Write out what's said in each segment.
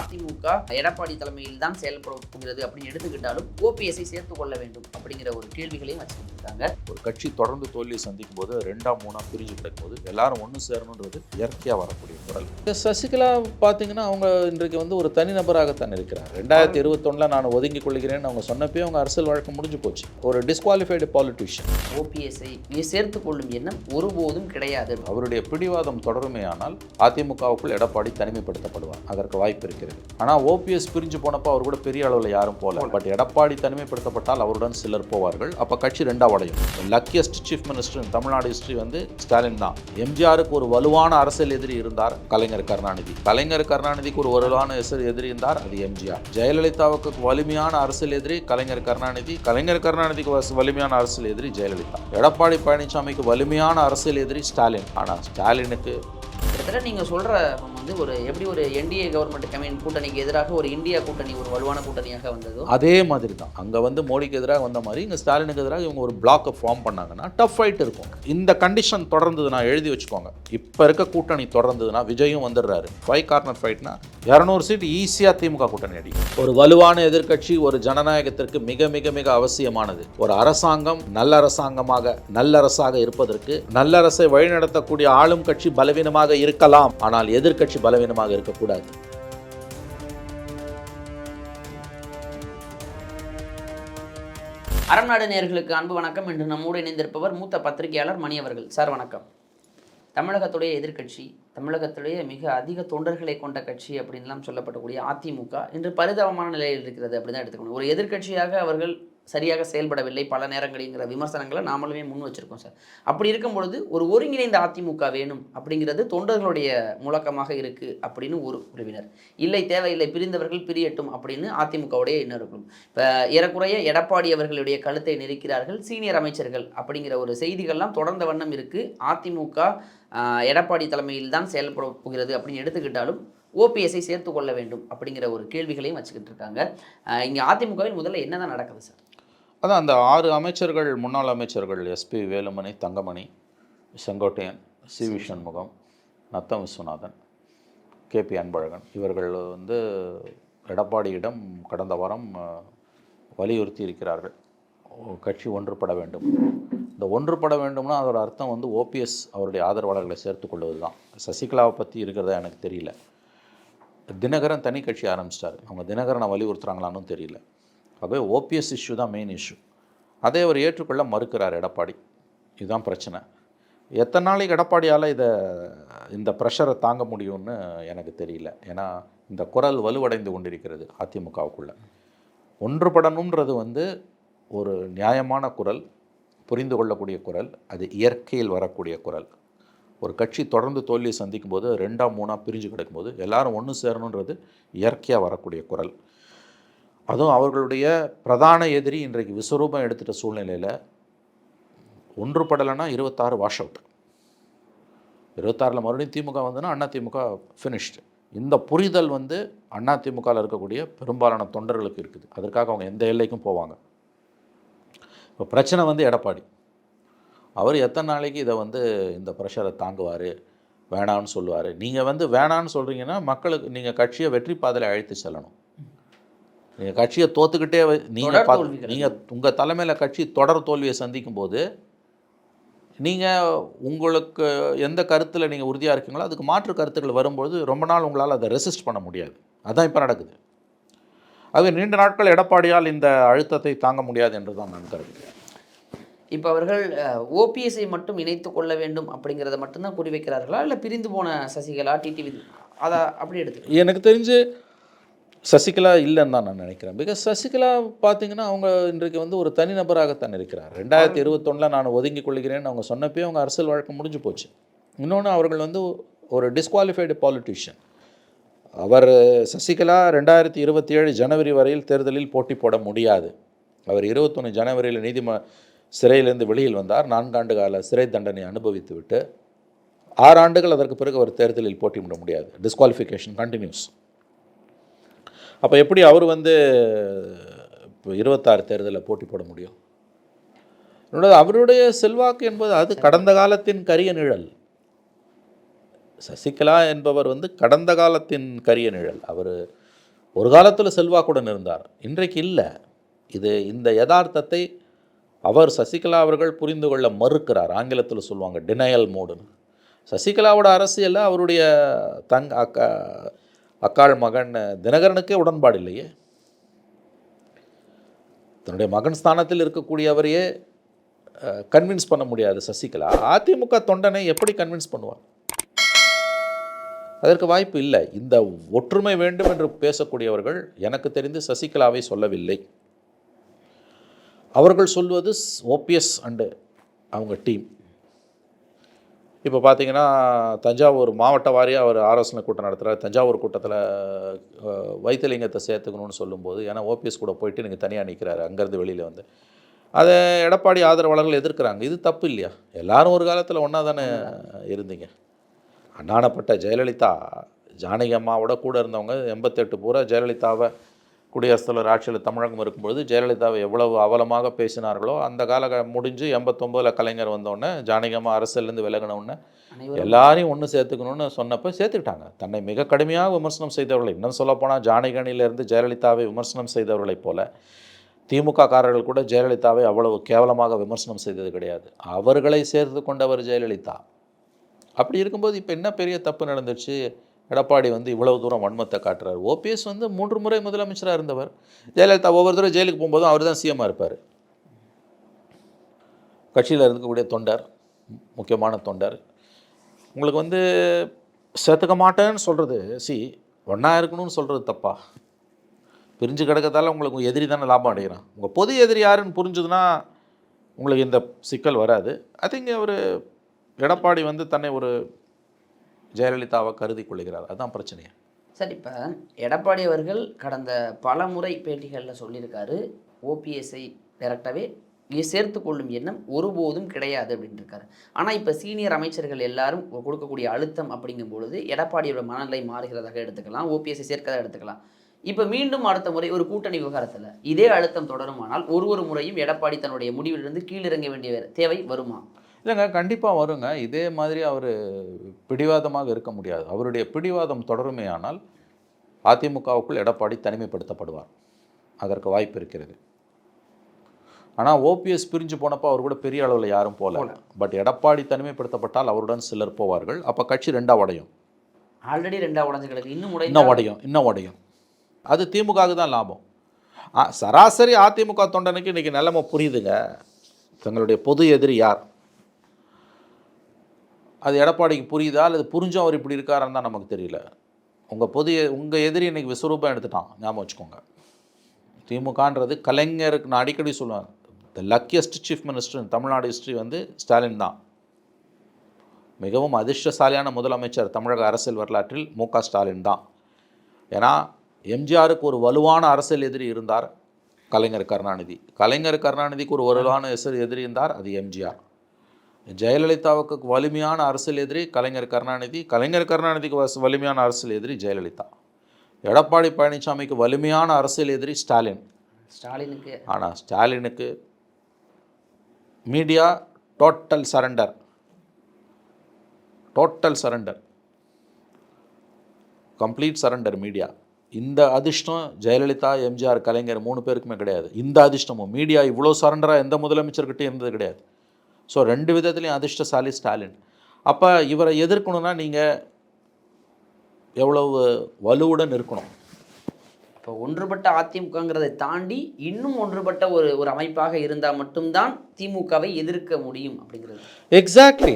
அதிமுக எடப்பாடி தலைமையில் தான் செயல்பட போகிறது அப்படின்னு எடுத்துக்கிட்டாலும் ஓபிஎஸ்ஐ சேர்த்து கொள்ள வேண்டும் அப்படிங்கிற ஒரு கேள்விகளையும் வச்சுக்கிட்டு இருக்காங்க ஒரு கட்சி தொடர்ந்து தோல்வியை சந்திக்கும் போது ரெண்டாம் மூணா பிரிஞ்சு கிடக்கும் போது எல்லாரும் ஒன்று சேரணுன்றது இயற்கையாக வரக்கூடிய குரல். சசிகலா பார்த்தீங்கன்னா அவங்க இன்றைக்கு வந்து ஒரு தனிநபராகத்தான் இருக்கிறார் ரெண்டாயிரத்தி இருபத்தொன்னில் நான் ஒதுங்கி கொள்கிறேன்னு அவங்க சொன்னப்பே அவங்க அரசியல் வழக்கு முடிஞ்சு போச்சு. ஒரு டிஸ்குவாலிஃபைடு பாலிட்டிஷியன் ஓபிஎஸ்ஐ சேர்த்து கொள்ளும் எண்ணம் ஒருபோதும் கிடையாது. அவருடைய பிடிவாதம் தொடருமேயானால் அதிமுகவுக்குள் எடப்பாடி தனிமைப்படுத்தப்படுவார். அதற்கு வாய்ப்பு இருக்கிறது ஆனால் ஓபிஎஸ் பிரிஞ்சு போனப்போ அவர் கூட பெரிய அளவில் யாரும் போகல பட் எடப்பாடி தனிமைப்படுத்தப்பட்டால் அவருடன் சிலர் போவார்கள். அப்போ கட்சி ரெண்டா உடையும். Luckiest chief minister Tamil Nadu history வந்து ஸ்டாலின் தான். எம்ஜிஆருக்கு ஒரு வலுவான அரசியல் எதிரி இருந்தார் கலைஞர் கருணாநிதி. கலைஞர் கருணாநிதிக்கு ஒரு வலுவான எதிரி இருந்தார் அது எம்ஜிஆர் ஜெயலலிதாவுக்கு வலிமையான அரசியல் எதிரி கலைஞர் கருணாநிதி. கலைஞர் கருணாநிதிக்கு வலிமையான அரசியல் எதிரி ஜெயலலிதா. எடப்பாடி பழனிசாமிக்கு வலிமையான அரசியல் எதிரி ஸ்டாலின். ஆனால் ஸ்டாலினுக்கு கிட்டத்தட்ட நீங்கள் சொல்கிற வந்து ஒரு எப்படி ஒரு என்டிஏ கவர்மெண்ட் கமின் கூட்டணிக்கு எதிராக ஒரு இந்தியா கூட்டணி ஒரு வலுவான கூட்டணியாக வந்ததோ? அதே மாதிரி தான் அங்கே வந்து மோடிக்கு எதிராக வந்த மாதிரி இங்கே ஸ்டாலினுக்கு எதிராக இவங்க ஒரு பிளாக்கை ஃபார்ம் பண்ணாங்கன்னா டஃப் ஃபைட் இருக்கும். இந்த கண்டிஷன் தொடர்ந்ததுன்னா எழுதி வச்சுக்கோங்க. இப்போ இருக்க கூட்டணி தொடர்ந்ததுன்னா விஜயும் வந்துடுறாரு. ஃபைவ் கார்னர் ஃபைட்னா இரநூறு சீட் ஈஸியாக திமுக கூட்டணி அடிக்கும் ஒரு வலுவான எதிர்க்கட்சி ஒரு ஜனநாயகத்திற்கு மிக மிக மிக அவசியமானது. ஒரு அரசாங்கம் நல்ல அரசாங்கமாக நல்லரசாக இருப்பதற்கு நல்லரசை வழிநடத்தக்கூடிய ஆளும் கட்சி பலவீனமாக இருக்கலாம். ஆனால் எதிர்கட்சி பலவீனமாக இருக்கக்கூடாது. அறநாடு நேர்களுக்கு அன்பு வணக்கம். என்று நம்மோடு இணைந்திருப்பவர் மூத்த பத்திரிகையாளர் மணி அவர்கள். சார் வணக்கம். தமிழகத்துடைய எதிர்கட்சி தமிழகத்துடைய மிக அதிக தொண்டர்களை கொண்ட கட்சி அப்படின்லாம் சொல்லப்படக்கூடிய அதிமுக இன்று பரிதாபமான நிலையில் இருக்கிறது அப்படின்னு தான் எடுத்துக்கணும். ஒரு எதிர்க்கட்சியாக அவர்கள் சரியாக செயல்படவில்லை பல நேரங்களிங்கிற விமர்சனங்களை நாமளுமே முன் வச்சிருக்கோம் சார். அப்படி இருக்கும் பொழுது ஒரு ஒருங்கிணைந்த அதிமுக வேணும் அப்படிங்கிறது தொண்டர்களுடைய முழக்கமாக இருக்குது அப்படின்னு ஒரு உறவினர். இல்லை தேவையில்லை பிரிந்தவர்கள் பிரியட்டும் அப்படின்னு அதிமுகவுடைய இன்னொரு இப்போ ஏறக்குறைய எடப்பாடி அவர்களுடைய கழுத்தை நெருக்கிறார்கள் சீனியர் அமைச்சர்கள் அப்படிங்கிற ஒரு செய்திகள்லாம் தொடர்ந்த வண்ணம் இருக்குது அதிமுக எடப்பாடி தலைமையில் தான் செயல்பட போகிறது அப்படின்னு எடுத்துக்கிட்டாலும் ஓபிஎஸ்ஐ சேர்த்து கொள்ள வேண்டும் அப்படிங்கிற ஒரு கேள்விகளையும் வச்சுக்கிட்டு இருக்காங்க. இங்கே அதிமுகவில் முதல்ல என்னதான் நடக்குது சார்? அதான் அந்த ஆறு அமைச்சர்கள் முன்னாள் அமைச்சர்கள் SP Velumani Thangamani Sengottaiyan C V Shanmugam Natham Viswanathan K P Anbalagan இவர்கள் வந்து எடப்பாடியிடம் கடந்த வாரம் வலியுறுத்தி இருக்கிறார்கள். கட்சி ஒன்றுபட வேண்டும். இந்த ஒன்றுபட வேண்டும்னா அதோட அர்த்தம் வந்து ஓபிஎஸ் அவருடைய ஆதரவாளர்களை சேர்த்து கொள்வது தான் சசிகலாவை பற்றி இருக்கிறதா எனக்கு தெரியல. தினகரன் தனி கட்சி ஆரம்பிச்சிட்டாரு. அவங்க தினகரனை வலியுறுத்துகிறாங்களான்னு தெரியல. ஆகவே ஓபிஎஸ் இஷ்யூ தான் மெயின் இஷ்யூ அதை அவர் ஏற்றுக்கொள்ள மறுக்கிறார் எடப்பாடி. இதுதான் பிரச்சனை. எத்தனை நாளைக்கு எடப்பாடியால் இதை இந்த ப்ரெஷரை தாங்க முடியும்னு எனக்கு தெரியல. ஏன்னா இந்த குரல் வலுவடைந்து கொண்டிருக்கிறது அதிமுகவுக்குள்ளே. ஒன்றுபடணுன்றது வந்து ஒரு நியாயமான குரல் புரிந்து கொள்ளக்கூடிய குரல் அது இயற்கையில் வரக்கூடிய குரல். ஒரு கட்சி தொடர்ந்து தோல்வியை சந்திக்கும் போது ரெண்டாம் மூணாக பிரிஞ்சு கிடக்கும்போது எல்லாரும் ஒன்று சேரணுன்றது இயற்கையாக வரக்கூடிய குரல். அதுவும் அவர்களுடைய பிரதான எதிரி இன்றைக்கு விஸ்வரூபம் எடுத்துகிட்ட சூழ்நிலையில் ஒன்றுபடலைன்னா இருபத்தாறு வாஷ் அவுட் இருபத்தாறில் மறுபடியும் திமுக வந்ததுன்னா அண்ணா திமுக ஃபினிஷ்டு இந்த புரிதல் வந்து அண்ணா திமுகவில் இருக்கக்கூடிய பெரும்பாலான தொண்டர்களுக்கு இருக்குது. அதற்காக அவங்க எந்த எல்லைக்கும் போவாங்க. இப்போ பிரச்சனை வந்து எடப்பாடி. அவர் எத்தனை நாளைக்கு இதை வந்து இந்த ப்ரெஷரை தாங்குவார்? வேணான்னு சொல்லுவார். நீங்கள் வந்து வேணான்னு சொல்கிறீங்கன்னா மக்களுக்கு நீங்கள் கட்சியை வெற்றி பாதையில் அழைத்து செல்லணும். நீங்கள் கட்சியை தோத்துக்கிட்டே நீங்கள். நீங்கள் உங்கள் தலைமையில் கட்சி தொடர் தோல்வியை சந்திக்கும் போது நீங்கள் உங்களுக்கு எந்த கருத்தில் நீங்கள் உறுதியாக இருக்கீங்களோ அதுக்கு மாற்று கருத்துக்கள் வரும்போது ரொம்ப நாள் உங்களால் அதை ரெசிஸ்ட் பண்ண முடியாது. அதான் இப்போ நடக்குது. அது நீண்ட நாட்கள் எடப்பாடியால் இந்த அழுத்தத்தை தாங்க முடியாது என்று தான் நான் கருதுகிறேன். இப்போ அவர்கள் ஓபிஎஸ்ஐ மட்டும் இணைத்து கொள்ள வேண்டும் அப்படிங்கிறத மட்டும்தான் குறிவைக்கிறார்களா? இல்லை பிரிந்து போன சசிகலா டிடிவி அதை அப்படி எடுத்து எனக்கு தெரிஞ்சு சசிகலா இல்லைன்னு தான் நான் நினைக்கிறேன். பிகாஸ் சசிகலா பார்த்தீங்கன்னா அவங்க இன்றைக்கு வந்து ஒரு தனிநபராகத்தான் இருக்கிறார். ரெண்டாயிரத்தி இருபத்தொன்னில் நான் ஒதுங்கி கொள்கிறேன்னு அவங்க சொன்னப்பே அவங்க அரசியல் வழக்கு முடிஞ்சு போச்சு. இன்னொன்று அவர்கள் வந்து ஒரு டிஸ்குவாலிஃபைடு பாலிட்டிஷியன் அவர் சசிகலா ரெண்டாயிரத்தி இருபத்தி ஏழு ஜனவரி வரையில் தேர்தலில் போட்டி போட முடியாது. அவர் இருபத்தொன்று ஜனவரியில் நீதிம சிறையிலிருந்து வெளியில் வந்தார். நான்காண்டு கால சிறை தண்டனை அனுபவித்து விட்டு ஆறு ஆண்டுகள் அதற்கு பிறகு அவர் தேர்தலில் போட்டியிட முடியாது. டிஸ்குவாலிஃபிகேஷன் கண்டினியூஸ் அப்போ எப்படி அவர் வந்து இப்போ இருபத்தாறு தேர்தலில் போட்டி போட முடியும்? என்னோட அவருடைய செல்வாக்கு என்பது அது கடந்த காலத்தின் கரிய நிழல். சசிகலா என்பவர் வந்து கடந்த காலத்தின் கரிய நிழல். அவர் ஒரு காலத்தில் செல்வாக்குடன் இருந்தார். இன்றைக்கு இல்லை. இது இந்த யதார்த்தத்தை அவர் சசிகலா அவர்கள் புரிந்து கொள்ள மறுக்கிறார். ஆங்கிலத்தில் சொல்லுவாங்க டினையல் மோடுன்னு சசிகலாவோட அரசியலில் அவருடைய தங் அக்கா அக்காள் மகன் தினகரனுக்கே உடன்பாடு இல்லையே? தன்னுடைய மகன் ஸ்தானத்தில் இருக்கக்கூடியவரையே கன்வின்ஸ் பண்ண முடியாது சசிகலா. அதிமுக தொண்டனை எப்படி கன்வின்ஸ் பண்ணுவார் அதற்கு வாய்ப்பு இல்லை. இந்த ஒற்றுமை வேண்டும் என்று பேசக்கூடியவர்கள் எனக்கு தெரிந்து சசிகலாவை சொல்லவில்லை. அவர்கள் சொல்வது ஓபிஎஸ் அண்டு அவங்க டீம். இப்போ பார்த்தீங்கன்னா தஞ்சாவூர் மாவட்ட வாரியாக அவர் ஆலோசனை கூட்டம் நடத்துகிறார் தஞ்சாவூர் கூட்டத்தில் வைத்தியலிங்கத்தை சேர்த்துக்கணும்னு சொல்லும்போது ஏன்னா ஓபிஎஸ் கூட போயிட்டு நீங்கள் தனியாக நிற்கிறாரு அங்கேருந்து வெளியில் வந்து. அதை எடப்பாடி ஆதரவாளர்கள் எதிர்க்கிறாங்க. இது தப்பு இல்லையா? எல்லாரும் ஒரு காலத்தில் ஒன்றா தானே இருந்தீங்க. அண்ணானப்பட்ட ஜெயலலிதா ஜானகி அம்மாவோட கூட இருந்தவங்க எண்பத்தெட்டு பூரா ஜெயலலிதாவை குடியரசுத் தலைவர் ஆட்சியில் தமிழகம் இருக்கும்பொழுது ஜெயலலிதாவை எவ்வளவு அவலமாக பேசினார்களோ அந்த கால முடிஞ்சு எண்பத்தொம்போதில் கலைஞர் வந்தோடனே ஜானகி அம்மா அரசியலேருந்து அனைவரும் எல்லாரையும் ஒன்று சேர்த்துக்கணும்னு சொன்னப்போ சேர்த்துக்கிட்டாங்க. தன்னை மிக கடுமையாக விமர்சனம் செய்தவர்களை இன்னும் சொல்லப்போனால் ஜானகனிலிருந்து ஜெயலலிதாவை விமர்சனம் செய்தவர்களைப் போல திமுக காரர்கள் கூட ஜெயலலிதாவை அவ்வளவு கேவலமாக விமர்சனம் செய்தது கிடையாது. அவர்களை சேர்த்து கொண்டவர் ஜெயலலிதா. அப்படி இருக்கும்போது இப்போ என்ன பெரிய தப்பு நடந்துச்சு எடப்பாடி வந்து இவ்வளவு தூரம் வன்மத்தை காட்டுறாரு. ஓபிஎஸ் வந்து மூன்று முறை முதலமைச்சராக இருந்தவர். ஜெயலலிதா ஒவ்வொரு தடவை ஜெயிலுக்கு போகும்போதும் அவர் தான் சிஎம்மாக இருப்பார். கட்சியில் இருக்கக்கூடிய தொண்டர் முக்கியமான தொண்டர். உங்களுக்கு வந்து சேர்த்துக்க மாட்டேன்னு சொல்கிறது சி ஒன்றா இருக்கணும்னு சொல்கிறது தப்பா? பிரிஞ்சு கிடக்கிறதால உங்களுக்கு எதிரி தானே லாபம் அடைகிறான் உங்கள் பொது எதிரி யாருன்னு புரிஞ்சுதுன்னா உங்களுக்கு இந்த சிக்கல் வராது. ஐ திங்க் அவர் எடப்பாடி வந்து தன்னை ஒரு ஜெயலலிதாவை கருதி கொள்கிறார். அதுதான் பிரச்சனையா சார் இப்போ எடப்பாடி அவர்கள் கடந்த பல முறை பேட்டிகளில் சொல்லியிருக்காரு ஓபிஎஸ்ஐ டைரக்டாகவே சேர்த்து கொள்ளும் எண்ணம் ஒருபோதும் கிடையாது அப்படின்னு இருக்காரு. ஆனால் இப்போ சீனியர் அமைச்சர்கள் எல்லாரும் கொடுக்கக்கூடிய அழுத்தம் அப்படிங்கும் பொழுது எடப்பாடியோட மனநிலை மாறுகிறதாக எடுத்துக்கலாம் ஓபிஎஸ்ஐ சேர்க்கதாக எடுத்துக்கலாம். இப்போ மீண்டும் அடுத்த முறை ஒரு கூட்டணி விவகாரத்தில் இதே அழுத்தம் தொடருமானால் ஒரு ஒரு முறையும் எடப்பாடி தன்னுடைய முடிவிலிருந்து கீழிறங்க வேண்டிய தேவை வருமா? இல்லைங்க கண்டிப்பாக வருங்க. இதே மாதிரி அவர் பிடிவாதமாக இருக்க முடியாது. அவருடைய பிடிவாதம் தொடருமேயானால் அதிமுகவுக்குள் எடப்பாடி தனிமைப்படுத்தப்படுவார். அதற்கு வாய்ப்பு இருக்கிறது. ஆனால் ஓபிஎஸ் பிரிஞ்சு போனப்போ அவர் கூட பெரிய அளவில் யாரும் போகல பட் எடப்பாடி தனிமைப்படுத்தப்பட்டால் அவருடன் சிலர் போவார்கள். அப்போ கட்சி ரெண்டாக உடையும். ஆல்ரெடி ரெண்டா உடஞ்சு கிடக்கு. இன்னும் இன்னும் உடையும் இன்னும் உடையும். அது திமுகவுக்கு தான் லாபம். சராசரி அதிமுக தொண்டனுக்கு இன்றைக்கி நிலைமை புரியுதுங்க. தங்களுடைய பொது எதிரி யார்? அது எடப்பாடிக்கு புரியுதா? அல்லது புரிஞ்சும் அவர் இப்படி இருக்காருன்னு தான் நமக்கு தெரியல. உங்கள் பொது உங்கள் எதிரி இன்றைக்கி விஸ்வரூபம் எடுத்துட்டான். ஞாபகம் வச்சுக்கோங்க. திமுகன்றது கலைஞருக்கு நான் அடிக்கடி சொல்லுவேன் the luckiest chief minister in Tamil Nadu history வந்து ஸ்டாலின் தான். மிகவும் அதிர்ஷ்டசாலியான முதலமைச்சர் தமிழக அரசியல் வரலாற்றில் மு க ஸ்டாலின் தான். ஏன்னா எம்ஜிஆருக்கு ஒரு வலுவான அரசியல் எதிரி இருந்தார் கலைஞர் கருணாநிதி. கலைஞர் கருணாநிதிக்கு ஒரு வலுவான எதிரி இருந்தார் அது எம்ஜிஆர். ஜெயலலிதாவுக்கு வலிமையான அரசியல் எதிரி கலைஞர் கருணாநிதி. கலைஞர் கருணாநிதிக்கு வலிமையான அரசியல் எதிரி ஜெயலலிதா. எடப்பாடி பழனிசாமிக்கு வலிமையான அரசியல் எதிரி ஸ்டாலின். ஸ்டாலினுக்கு. ஆனால் ஸ்டாலினுக்கு media total surrender. Total surrender. Complete surrender media. இந்த அதிர்ஷ்டம் ஜெயலலிதா எம்ஜிஆர் கலைஞர் மூணு பேருக்குமே கிடையாது. இந்த அதிர்ஷ்டமும் மீடியா இவ்வளோ சரண்டராக எந்த முதலமைச்சர்கிட்டையும் இருந்தது கிடையாது. ஸோ ரெண்டு விதத்துலையும் அதிர்ஷ்டசாலி ஸ்டாலின். அப்போ இவரை எதிர்க்கணும்னா நீங்கள் எவ்வளவு வலுவுடன் இருக்கணும். இப்போ ஒன்றுபட்ட அதிமுகங்கிறதை தாண்டி இன்னும் ஒன்றுபட்ட ஒரு ஒரு அமைப்பாக இருந்தால் மட்டும்தான் திமுகவை எதிர்க்க முடியும் அப்படிங்கிறது. எக்ஸாக்ட்லி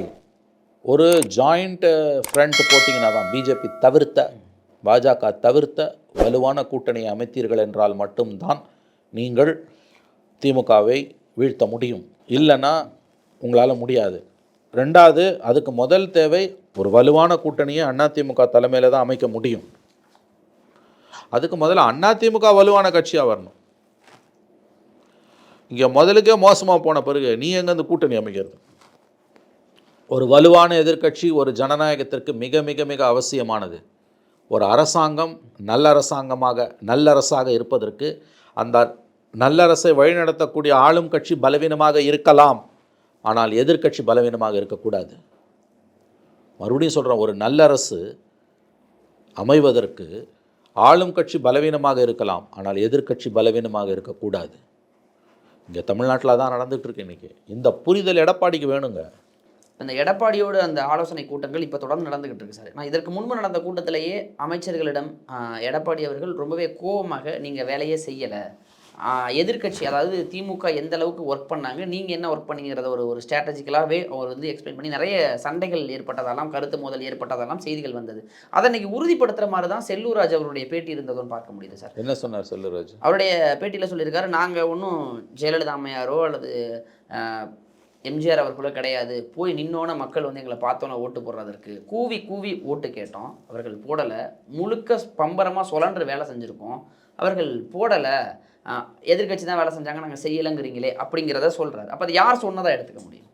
ஒரு ஜாயிண்ட் ஃப்ரண்ட் போட்டிங்கன்னா தான் பிஜேபி தவிர்த்த பாஜக தவிர்த்த வலுவான கூட்டணியை அமைத்தீர்கள் என்றால் மட்டும்தான் நீங்கள் திமுகவை வீழ்த்த முடியும். இல்லைன்னா உங்களால் முடியாது. ரெண்டாவது அதுக்கு முதல் தேவை ஒரு வலுவான கூட்டணியை அதிமுக தலைமையில் தான் அமைக்க முடியும். அதுக்கு முதல்ல அதிமுக வலுவான கட்சியாக வரணும். இங்கே முதலுக்கே மோசமாக போன பிறகு நீ எங்கேருந்து கூட்டணி அமைக்கிறது? ஒரு வலுவான எதிர்க்கட்சி ஒரு ஜனநாயகத்திற்கு மிக மிக மிக அவசியமானது. ஒரு அரசாங்கம் நல்ல அரசாங்கமாக நல்லரசாக இருப்பதற்கு அந்த நல்லரசை வழிநடத்தக்கூடிய ஆளும் கட்சி பலவீனமாக இருக்கலாம். ஆனால் எதிர்க்கட்சி பலவீனமாக இருக்கக்கூடாது. மறுபடியும் சொல்கிறோம் ஒரு நல்லரசு அமைவதற்கு ஆளும் கட்சி பலவீனமாக இருக்கலாம் ஆனால் எதிர்க்கட்சி பலவீனமாக இருக்கக்கூடாது. இங்கே தமிழ்நாட்டில் தான் நடந்துகிட்ருக்கு இன்றைக்கி இந்த புரிதல் எடப்பாடிக்கு வேணுங்க. இந்த எடப்பாடியோட அந்த ஆலோசனை கூட்டங்கள் இப்போ தொடர்ந்து நடந்துகிட்டு இருக்கு சார். நான் இதற்கு முன்பு நடந்த கூட்டத்திலேயே அமைச்சர்களிடம் எடப்பாடி அவர்கள் ரொம்பவே கோபமாக நீங்கள் வேலையே செய்யலை எதிர்க்கட்சி அதாவது திமுக எந்த அளவுக்கு ஒர்க் பண்ணாங்க நீங்கள் என்ன ஒர்க் பண்ணீங்கிறத ஒரு ஒரு ஸ்ட்ராட்டஜிக்கலாகவே அவர் வந்து எக்ஸ்பிளைன் பண்ணி நிறைய சண்டைகள் ஏற்பட்டதெல்லாம் கருத்து மோதல் ஏற்பட்டதெல்லாம் செய்திகள் வந்தது. அதை இன்னைக்கு உறுதிப்படுத்துகிற மாதிரி தான் செல்லூராஜ் அவருடைய பேட்டி இருந்ததுன்னு பார்க்க முடியுது சார். என்ன சொன்னார் செல்லுராஜ்? அவருடைய பேட்டியில் சொல்லியிருக்காரு நாங்கள் ஒன்றும் ஜெயலலிதா அம்மையாரோ அல்லது எம்ஜிஆர் அவர்களோ கிடையாது. போய் நின்னோன மக்கள் வந்து எங்களை பார்த்தோன்னே ஓட்டு போடுறதற்கு. கூவி கூவி ஓட்டு கேட்டோம். அவர்கள் போடலை. முழுக்க பம்பரமாக சுழன்று வேலை செஞ்சுருக்கோம். அவர்கள் போடலை. எதிர்க்கட்சி தான் வேலை செஞ்சாங்க நாங்கள் செய்யலைங்கிறீங்களே அப்படிங்கிறத சொல்கிறாரு அப்போ அது யார் சொன்னதாக எடுத்துக்க முடியும்?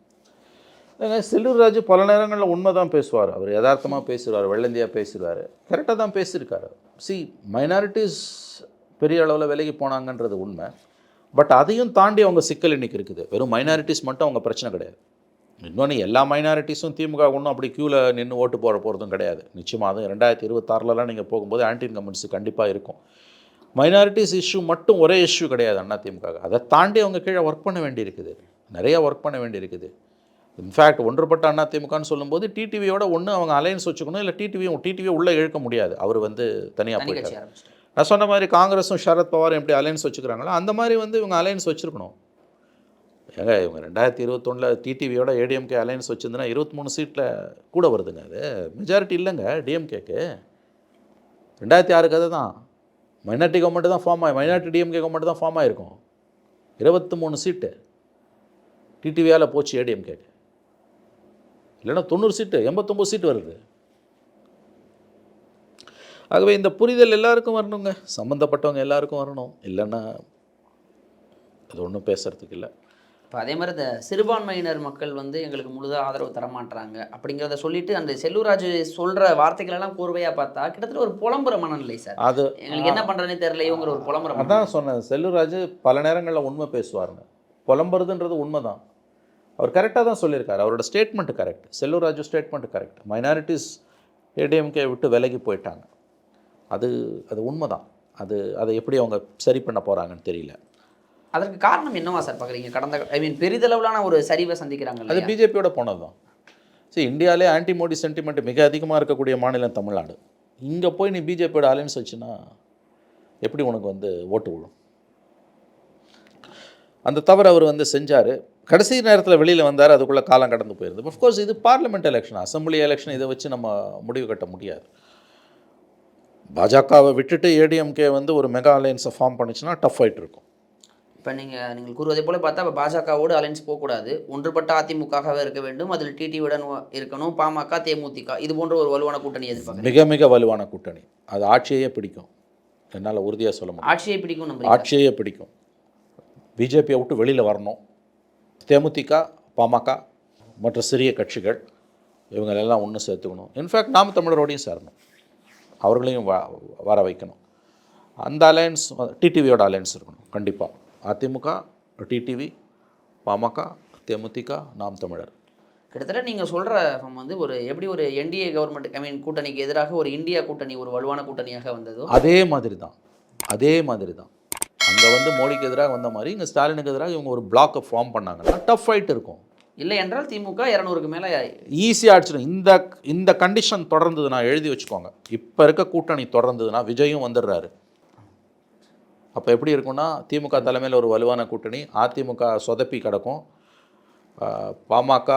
செல்லூர்ராஜ் பல நேரங்களில் உண்மை தான் பேசுவார். அவர் யதார்த்தமாக பேசுவார் வெள்ளந்தியாக பேசுவார் கரெக்டாக தான் பேசியிருக்காரு சி மைனாரிட்டிஸ் பெரிய அளவில் விலகி போனாங்கன்றது உண்மை. பட் அதையும் தாண்டி அவங்க சிக்கல் இன்னைக்கு இருக்குது. வெறும் மைனாரிட்டிஸ் மட்டும் அவங்க பிரச்சனை கிடையாது. இன்னொன்று எல்லா மைனாரிட்டிஸும் திமுக ஒன்றும் அப்படி க்யூவில் நின்று ஓட்டு போட போகிறதும் கிடையாது. நிச்சயமாக அதுவும் ரெண்டாயிரத்தி இருபத்தாறுலலாம் நீங்கள் போகும்போது ஆன்டி இன்கம்பன்சி கண்டிப்பாக இருக்கும். மைனாரிட்டிஸ் இஷ்யூ மட்டும் ஒரே இஷ்யூ கிடையாது அண்ணா திமுக. அதை தாண்டி அவங்க கீழே ஒர்க் பண்ண வேண்டியிருக்குது. நிறைய ஒர்க் பண்ண வேண்டியிருக்குது. இன்ஃபேக்ட் ஒன்றுபட்ட அண்ணா திமுகன்னு சொல்லும்போது டிடிவியோட ஒன்று அவங்க அலையன்ஸ் வச்சுக்கணும் இல்லை டிடிவியும் டிடிவியை உள்ளே இழுக்க முடியாது. அவர் வந்து தனியாக தனி போயிட்டார். நான் சொன்ன மாதிரி காங்கிரஸும் சரத் பவாரும் எப்படி அலையன்ஸ் வச்சுக்கிறாங்களோ அந்த மாதிரி வந்து இவங்க அலையன்ஸ் வச்சுருக்கணும். ஏங்க இவங்க ரெண்டாயிரத்தி இருபத்தொன்னில் டிடிவியோட ஏடிஎம்கே அலையன்ஸ் வச்சிருந்தனா இருபத்தி மூணு சீட்டில் கூட வருதுங்க அது. மெஜாரிட்டி இல்லைங்க டிஎம்கேக்கு ரெண்டாயிரத்தி ஆறு கதை தான் மைனாரிட்டி கவர்மெண்ட் தான் ஃபார்ம் ஆகி மைனாரிட்டி டிஎம்கே கவர்மெண்ட் தான் ஃபார்ம் ஆகிருக்கும் இருபத்தி மூணு சீட்டு டிடிவியால் போச்சு ஏடிஎம்கேக்கு இல்லைன்னா தொண்ணூறு சீட்டு எண்பத்தொம்போது சீட்டு வருது. ஆகவே இந்த புரிதல் எல்லாருக்கும் வரணுங்க. சம்மந்தப்பட்டவங்க எல்லாருக்கும் வரணும். இல்லைன்னா அது ஒன்றும் பேசுகிறதுக்கு இல்லை. இப்போ அதே மாதிரி இந்த சிறுபான்மையினர் மக்கள் வந்து எங்களுக்கு முழுதாக ஆதரவு தர மாட்றாங்க அப்படிங்கிறத சொல்லிட்டு அந்த செல்லூராஜ் சொல்கிற வார்த்தைகளெல்லாம் கூர்வையாக பார்த்தா கிட்டத்தட்ட ஒரு புலம்புற மனநிலை சார். அது எங்களுக்கு என்ன பண்ணுறதுனே தெரியலையோங்கிற ஒரு புலம்புற. அதான் சொன்னேன் செல்லூராஜ் பல நேரங்களில் உண்மை பேசுவாருங்க புலம்புறதுன்றது உண்மை தான் அவர் கரெக்டாக தான் சொல்லியிருக்காரு. அவரோட statement correct Sellur Raju statement correct minorities ADMK விட்டு விலகி போயிட்டாங்க. அது அது உண்மை தான் அது அதை எப்படி அவங்க சரி பண்ண போகிறாங்கன்னு தெரியல. அதற்கு காரணம் என்னவா சார் பார்க்குறீங்க? கடந்த ஐ மீன் பெரிதளவிலான ஒரு சரிவை சந்திக்கிறாங்க அது? பிஜேபியோட போனது தான். சரி இந்தியாவிலே ஆன்டி மோடி சென்டிமெண்ட் மிக அதிகமாக இருக்கக்கூடிய மாநிலம் தமிழ்நாடு. இங்கே போய் நீ பிஜேபியோட அலைன்ஸ் வச்சுன்னா எப்படி உனக்கு வந்து ஓட்டு விழும்? அந்த தவறு அவர் வந்து செஞ்சார். கடைசி நேரத்தில் வெளியில் வந்தார் அதுக்குள்ளே காலம் கடந்து போயிருது. அஃப்கோர்ஸ் இது பார்லிமெண்ட் எலெக்ஷன் அசம்பிளி எலெக்ஷன் இதை வச்சு நம்ம முடிவு கட்ட முடியாது. பாஜகவை விட்டுட்டு ஏடிஎம்கே வந்து ஒரு மெகா அலைன்ஸை ஃபார்ம் பண்ணுச்சுன்னா டஃப் ஃபைட் இருக்கும். இப்போ நீங்கள் நீங்கள் கூறுவதை போல பார்த்தா இப்போ பாஜகவோடு அலைன்ஸ் போகக்கூடாது. ஒன்றுபட்ட அதிமுகவே இருக்க வேண்டும். அதில் டிடிவியுடன் இருக்கணும். பாமக தேமுதிக. இது போன்ற ஒரு வலுவான கூட்டணி எதிர்பார்க்குறேன் மிக மிக வலுவான கூட்டணி. அது ஆட்சியையே பிடிக்கும். என்னால் உறுதியாக சொல்ல முடியும். ஆட்சியை பிடிக்கும் நம்ம ஆட்சியையே பிடிக்கும். பிஜேபியை விட்டு வெளியில் வரணும். தேமுதிக பாமக மற்ற சிறிய கட்சிகள் இவங்களெல்லாம் ஒன்று சேர்த்துக்கணும். இன்ஃபேக்ட் நாம் தமிழரோடையும் சேரணும். அவர்களையும் வ வர வைக்கணும். அந்த அலையன்ஸ் டிடிவியோட அலையன்ஸ் இருக்கணும். கண்டிப்பாக அதிமுக டிடிவி பாமக தேமுதிக நாம் தமிழர். கிட்டத்தட்ட நீங்கள் சொல்கிற வந்து ஒரு எப்படி ஒரு என்டிஏ கவர்மெண்ட் ஐ மீன் கூட்டணிக்கு எதிராக ஒரு இந்தியா கூட்டணி ஒரு வலுவான கூட்டணியாக வந்ததோ? அதே மாதிரி தான் அதே மாதிரி தான் அங்கே வந்து மோடிக்கு எதிராக வந்த மாதிரி இங்கே ஸ்டாலினுக்கு எதிராக இவங்க ஒரு பிளாக்கை ஃபார்ம் பண்ணாங்கன்னா டஃப் ஃபைட் இருக்கும். இல்லை என்றால் திமுக இரநூறுக்கு மேலே ஈஸியாக அடிச்சிடும். இந்த இந்த கண்டிஷன் தொடர்ந்ததுன்னா எழுதி வச்சுக்கோங்க. இப்போ இருக்க கூட்டணி தொடர்ந்ததுன்னா விஜயும் வந்துடுறாரு. அப்போ எப்படி இருக்கும்னா திமுக தலைமையில் ஒரு வலுவான கூட்டணி அதிமுக சொதப்பி கிடக்கும். பாமக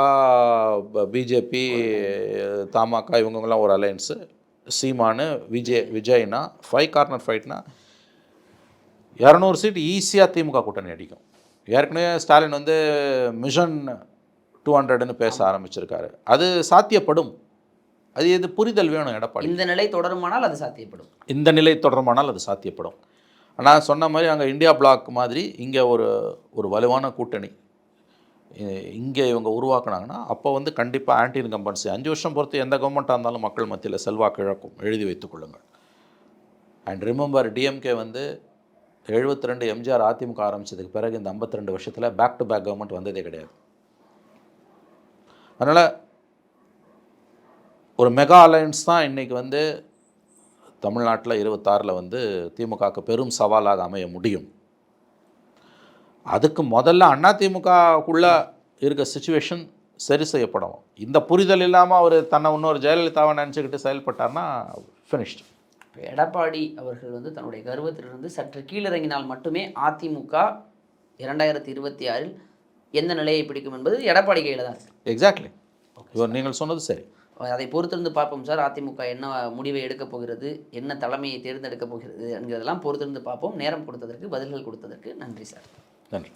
பிஜேபி தமாக இவங்கெல்லாம் ஒரு அலையன்ஸு. சீமானு விஜய் விஜய்னா ஃபைவ் கார்னர் ஃபைட்னா இரநூறு சீட் ஈஸியாக திமுக கூட்டணி அடிக்கும். ஏற்கனவே ஸ்டாலின் வந்து மிஷன் டூ ஹண்ட்ரட்னு பேச ஆரம்பிச்சிருக்காரு. அது சாத்தியப்படும். அது இது புரிதல் வேணும் எடப்பாடி இந்த நிலை தொடருமானால் அது சாத்தியப்படும். இந்த நிலை தொடருமானால் அது சாத்தியப்படும். நான் சொன்ன மாதிரி அங்கே இந்தியா பிளாக் மாதிரி இங்கே ஒரு ஒரு வலுவான கூட்டணி. இங்கே இவங்க உருவாக்குனாங்கன்னா அப்போ வந்து கண்டிப்பாக ஆன்டி இன்கம்பன்சி அஞ்சு வருஷம் பொறுத்து எந்த கவர்மெண்ட்டாக இருந்தாலும் மக்கள் மத்தியில் செல்வாக்கு இழக்கும் எழுதி வைத்துக்கொள்ளுங்கள் அண்ட் ரிமெம்பர் டிஎம்கே வந்து எழுபத்தி ரெண்டு எம்ஜிஆர் அதிமுக ஆரம்பிச்சதுக்கு பிறகு இந்த 52 ரெண்டு வருஷத்தில் பேக் டு பேக் கவர்மெண்ட் வந்ததே கிடையாது. அதனால் ஒரு மெகா அலையன்ஸ் தான் இன்றைக்கி வந்து தமிழ்நாட்டில் இருபத்தாறில் வந்து திமுகவுக்கு பெரும் சவாலாக அமைய முடியும். அதுக்கு முதல்ல அதிமுகக்குள்ள இருக்க சுச்சுவேஷன் சரி செய்யப்படும். இந்த புரிதல் இல்லாமல் அவர் தன்னை இன்னொரு ஜெயலலிதாவை நினச்சிக்கிட்டு செயல்பட்டார்னா ஃபினிஷ்டு இப்போ எடப்பாடி அவர்கள் வந்து தன்னுடைய கர்வத்திலிருந்து சற்று கீழிறங்கினால் மட்டுமே அதிமுக இரண்டாயிரத்தி இருபத்தி ஆறில் எந்த நிலையை பிடிக்கும் என்பது எடப்பாடி கையில் தான் எக்ஸாக்ட்லி இவர் நீங்கள் சொன்னது சரி. அதை பொறுத்திருந்து பார்ப்போம் சார். அதிமுக என்ன முடிவை எடுக்கப் போகிறது? என்ன தலைமையை தேர்ந்தெடுக்கப் போகிறது? என்கிறதெல்லாம் பொறுத்திருந்து பார்ப்போம். நேரம் கொடுத்ததற்கு பதில்கள் கொடுத்ததற்கு நன்றி சார். நன்றி.